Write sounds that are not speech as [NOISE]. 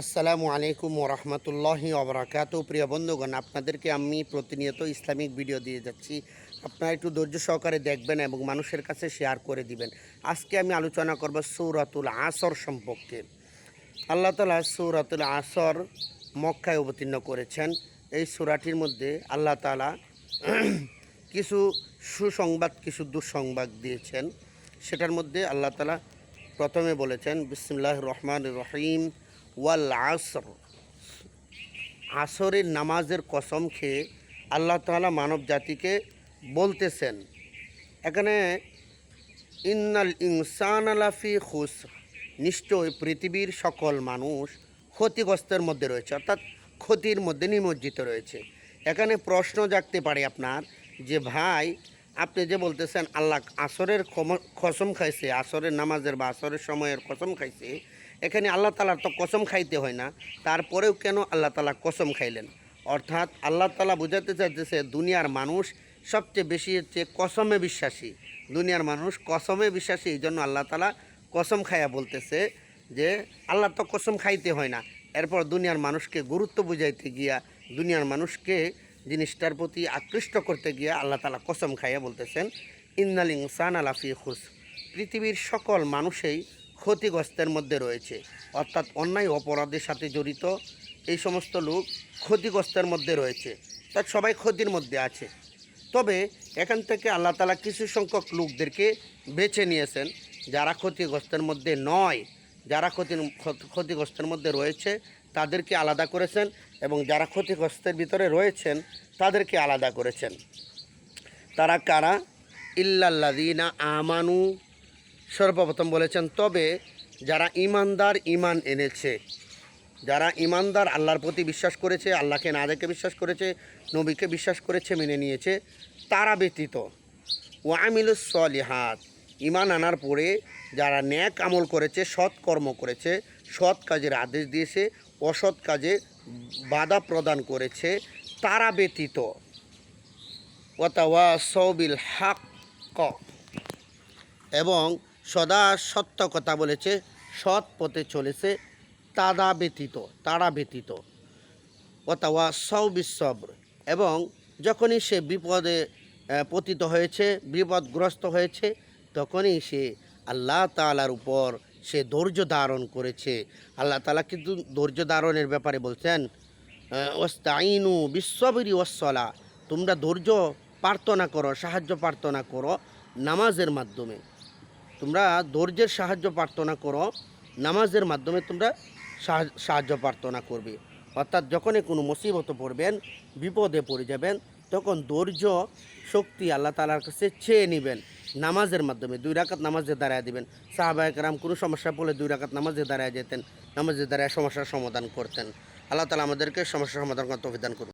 আসসালামু আলাইকুম ওরহমতুল্লাহি অবরাকাত প্রিয় বন্ধুগণ, আপনাদেরকে আমি প্রতিনিয়ত ইসলামিক ভিডিও দিয়ে যাচ্ছি। আপনারা একটু ধৈর্য সহকারে দেখবেন এবং মানুষের কাছে শেয়ার করে দিবেন। আজকে আমি আলোচনা করব সৌরাতুল আসর সম্পর্কে। আল্লাহ তালা সৌরাতুল আসর মক্কায় অবতীর্ণ করেছেন। এই সূরাটির মধ্যে আল্লাহ তালা [CLEARS THROAT] কিছু সুসংবাদ, কিছু দুঃসংবাদ দিয়েছেন। সেটার মধ্যে আল্লাহ তালা প্রথমে বলেছেন বিসমুল্লাহ রহমান রহিম। ওয়াল আসর। আসরের নামাজের কসম খেয়ে আল্লাহ তাআলা মানব জাতিকে বলতেছেন, এখানে, ইন্নাল ইনসান আলাফি খুস নিশ্চয় পৃথিবীর সকল মানুষ ক্ষতিগ্রস্তের মধ্যে রয়েছে, অর্থাৎ ক্ষতির মধ্যে নিমজ্জিত রয়েছে। এখানে প্রশ্ন জাগতে পারে আপনার যে, ভাই আপনি যে বলতেছেন, আল্লাহ আসরের কসম খাইছে, আসরের নামাজের বা আসরের সময়ের কসম খাইছে, এখানে আল্লাহ তালার তো কসম খাইতে হয় না, তারপরেও কেন আল্লাহ তালা কসম খাইলেন? অর্থাৎ আল্লাহ তালা বোঝাতে চাইতেছে, দুনিয়ার মানুষ সবচেয়ে বেশি হচ্ছে কসমে বিশ্বাসী। দুনিয়ার মানুষ কসমে বিশ্বাসী, এই জন্য আল্লাহ তালা কসম খাইয়া বলতেছে যে, আল্লাহ তো কসম খাইতে হয় না। এরপর দুনিয়ার মানুষকে গুরুত্ব বুঝাইতে গিয়া, দুনিয়ার মানুষকে জিনিসটার প্রতি আকৃষ্ট করতে গিয়ে আল্লাহ তালা কসম খাইয়া বলতেছেন, ইন্নাল ইনসান আলাফি খুস। পৃথিবীর সকল মানুষই ক্ষতিগ্রস্তের মধ্যে রয়েছে, অর্থাৎ অন্যায় অপরাধের সাথে জড়িত এই সমস্ত লোক ক্ষতিগ্রস্তের মধ্যে রয়েছে তা সবাই ক্ষতির মধ্যে আছে। তবে এখান থেকে আল্লাহ তালা কিছু সংখ্যক লোকদেরকে বেছে নিয়েছেন যারা ক্ষতিগ্রস্তের মধ্যে নয়। যারা ক্ষতি, ক্ষতিগ্রস্তের মধ্যে রয়েছে, তাদেরকে আলাদা করেছেন এবং যারা ক্ষতিগ্রস্তের ভিতরে রয়েছেন, তাদেরকে আলাদা করেছেন। তারা কারা? ইল্লাল্লাদিনা আমানু। সর্বপ্রথম বলেছেন, তবে যারা ইমানদার ইমান এনেছে, যারা ইমানদার আল্লাহর প্রতি বিশ্বাস করেছে, আল্লাহকে না দেখে বিশ্বাস করেছে, নবীকে বিশ্বাস করেছে, মেনে নিয়েছে, তারা ব্যতীত। ওয়ামিলুস সলিহাত। ইমান আনার পরে যারা ন্যাক আমল করেছে, সৎ কর্ম করেছে, সৎ কাজের আদেশ দিয়েছে, অসৎ কাজে বাধা প্রদান করেছে, তারা ব্যতীত। ওয়াতাওয়া সৌবিল হাক ক এবং সদা সত্য কথা বলেছে, সৎ পথে চলেছে, তাদা ব্যতীত, তারা ব্যতীত। অথবা সৌবিসব্র এবং যখনই সে বিপদে পতিত হয়েছে, বিপদগ্রস্ত হয়েছে তখনই সে আল্লাহ তালার উপর সে ধৈর্য ধারণ করেছে। আল্লাহ তালা কিন্তু ধৈর্য ধারণের ব্যাপারে বলছেন ওস্তাইনু বিশ্ববিরি ওসলা তোমরা ধৈর্য প্রার্থনা করো, সাহায্য প্রার্থনা করো নামাজের মাধ্যমে। তোমরা ধৈর্যের সাহায্য প্রার্থনা করো নামাজের মাধ্যমে তোমরা সাহা- সাহায্য প্রার্থনা করবে। অর্থাৎ যখনই কোনো মুসিবতে পড়বেন, বিপদে পড়ে যাবেন, তখন ধৈর্য, শক্তি আল্লাহ তালার কাছে চেয়ে নেবেন। নামাজের মাধ্যমে দুই রাকাত নামাজে দাঁড়ায় দিবেন। সাহাবায়করাম কোনো সমস্যা পড়লে দুই রাকাত নামাজে দাঁড়ায় যেতেন। নামাজে দাঁড়ায় সমস্যার সমাধান করতেন। আল্লাহ তালা আমাদেরকে সমস্যার সমাধান করতে অভিধান করুন।